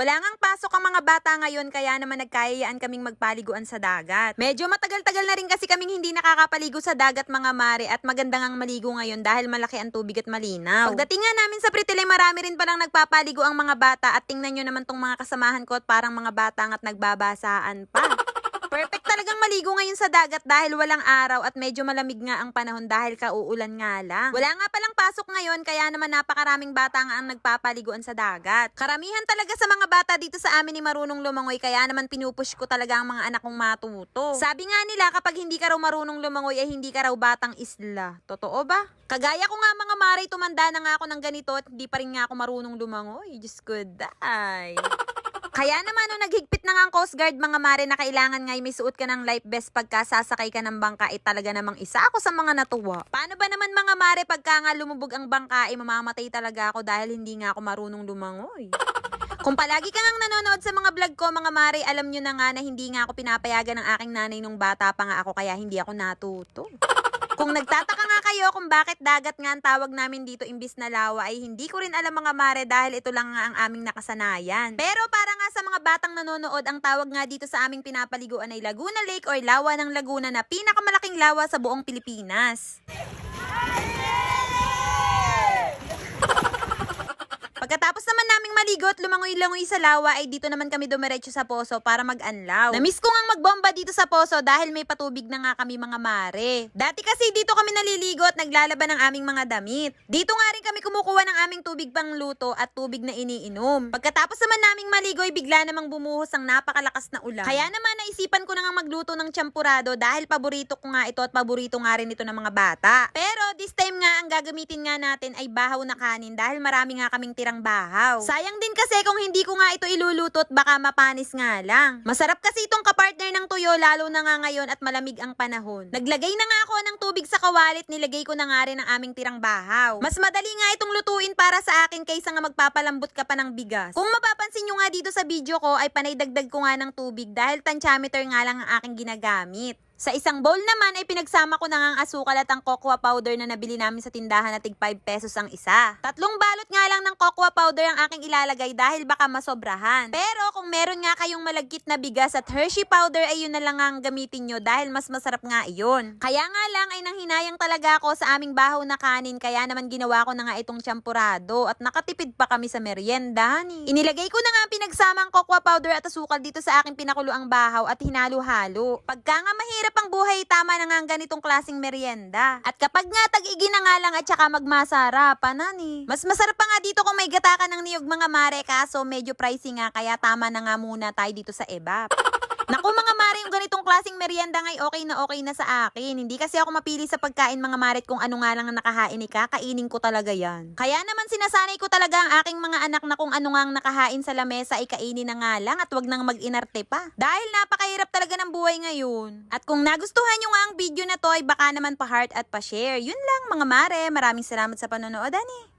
Wala ngang pasok ang mga bata ngayon kaya naman nagkayayaan kaming magpaliguan sa dagat. Medyo matagal-tagal na rin kasi kaming hindi nakakapaligo sa dagat mga mare at maganda ngang maligo ngayon dahil malaki ang tubig at malinaw. Pagdating nga namin sa Pritile marami rin palang nagpapaligo ang mga bata at tingnan nyo naman tong mga kasamahan ko at parang mga bata at nagbabasaan pa. Perfect talagang maligo ngayon sa dagat dahil walang araw at medyo malamig nga ang panahon dahil kauulan nga lang. Wala nga palang pasok ngayon kaya naman napakaraming bata nga ang nagpapaliguan sa dagat. Karamihan talaga sa mga bata dito sa amin ni marunong lumangoy kaya naman pinupush ko talaga ang mga anak kong matuto. Sabi nga nila kapag hindi ka raw marunong lumangoy ay hindi ka raw batang isla. Totoo ba? Kagaya ko nga mga mare, tumanda na nga ako ng ganito at hindi pa rin nga ako marunong lumangoy. Diyos ko, day. Kaya naman nung naghigpit na nga ang Coast Guard mga mare na kailangan nga ay may suot ka ng life vest pagka sasakay ka ng bangka ay talaga namang isa ako sa mga natuwa. Paano ba naman mga mare pagka nga lumubog ang bangka ay mamamatay talaga ako dahil hindi nga ako marunong lumangoy. Kung palagi ka ngang nanonood sa mga vlog ko, mga mare, alam nyo na nga na hindi nga ako pinapayagan ng aking nanay nung bata pa nga ako kaya hindi ako natuto. Kung nagtataka nga kayo kung bakit dagat nga ang tawag namin dito imbis na lawa ay hindi ko rin alam mga mare dahil ito lang nga ang aming nakasanayan. Pero para nga sa mga batang nanonood, ang tawag nga dito sa aming pinapaliguan ay Laguna Lake or Lawa ng Laguna na pinakamalaking lawa sa buong Pilipinas. Pagkatapos naman naming maligo lumangoy-langoy sa lawa ay dito naman kami dumiretso sa poso para mag-anlaw. Namiss ko ngang magbomba dito sa poso dahil may patubig na nga kami mga mare. Dati kasi dito kami naliligo at naglalaban ng aming mga damit. Dito nga rin kami kumukuha ng aming tubig pang luto at tubig na iniinom. Pagkatapos naman naming maligo ay bigla namang bumuhos ang napakalakas na ulan. Kaya naman naisipan ko na nga magluto ng champurado dahil paborito ko nga ito at paborito nga rin ito ng mga bata. Pero this time nga ang gagamitin nga natin ay bahaw na kanin dahil marami nga kaming tirang bahaw. Sayang din kasi kung hindi ko nga ito ilulutot baka mapanis nga lang. Masarap kasi itong kapartner ng tuyo lalo na nga ngayon at malamig ang panahon. Naglagay na nga ako ng tubig sa kawalit, nilagay ko na nga rin ang aming tirang bahaw. Mas madali nga itong lutuin para sa akin kaysa nga magpapalambot ka pa ng bigas. Kung mapapansin nyo nga dito sa video ko ay panay dagdag ko nga ng tubig dahil tansyameter nga lang ang aking ginagamit. Sa isang bowl naman ay pinagsama ko na ang asukal at ang cocoa powder na nabili namin sa tindahan na tig 5 pesos ang isa. Tatlong balot nga lang ng cocoa powder ang aking ilalagay dahil baka masobrahan. Pero kung meron nga kayong malagkit na bigas at Hershey powder ay yun na lang ang gamitin nyo dahil mas masarap nga iyon. Kaya nga lang ay nanghinayang talaga ako sa aming bahaw na kanin kaya naman ginawa ko na nga itong champurado at nakatipid pa kami sa merienda ni. Inilagay ko na nga ang pinagsamang cocoa powder at asukal dito sa aking pinakuloang bahaw at hinalo-halo. Pagka nga mahirap ang buhay, tama na nga ganitong klaseng merienda. At kapag nga tag-igi na nga lang at saka magmasarapan na. Mas masarap pa nga dito kung may gata ka ng niyog mga mare kaso medyo pricey nga kaya tama na nga muna tayo dito sa EBAP. Naku mga yung ganitong klaseng merienda ngay okay na okay na sa akin. Hindi kasi ako mapili sa pagkain mga maret kung ano nga lang ang nakahain ni kakainin ko talaga yan. Kaya naman sinasanay ko talaga ang aking mga anak na kung ano nga ang nakahain sa lamesa ay kainin na nga lang at wag nang mag-inarte pa. Dahil napakahirap talaga ng buhay ngayon. At kung nagustuhan nyo nga ang video na to ay baka naman pa-heart at pa-share. Yun lang mga mare, maraming salamat sa panonood ani.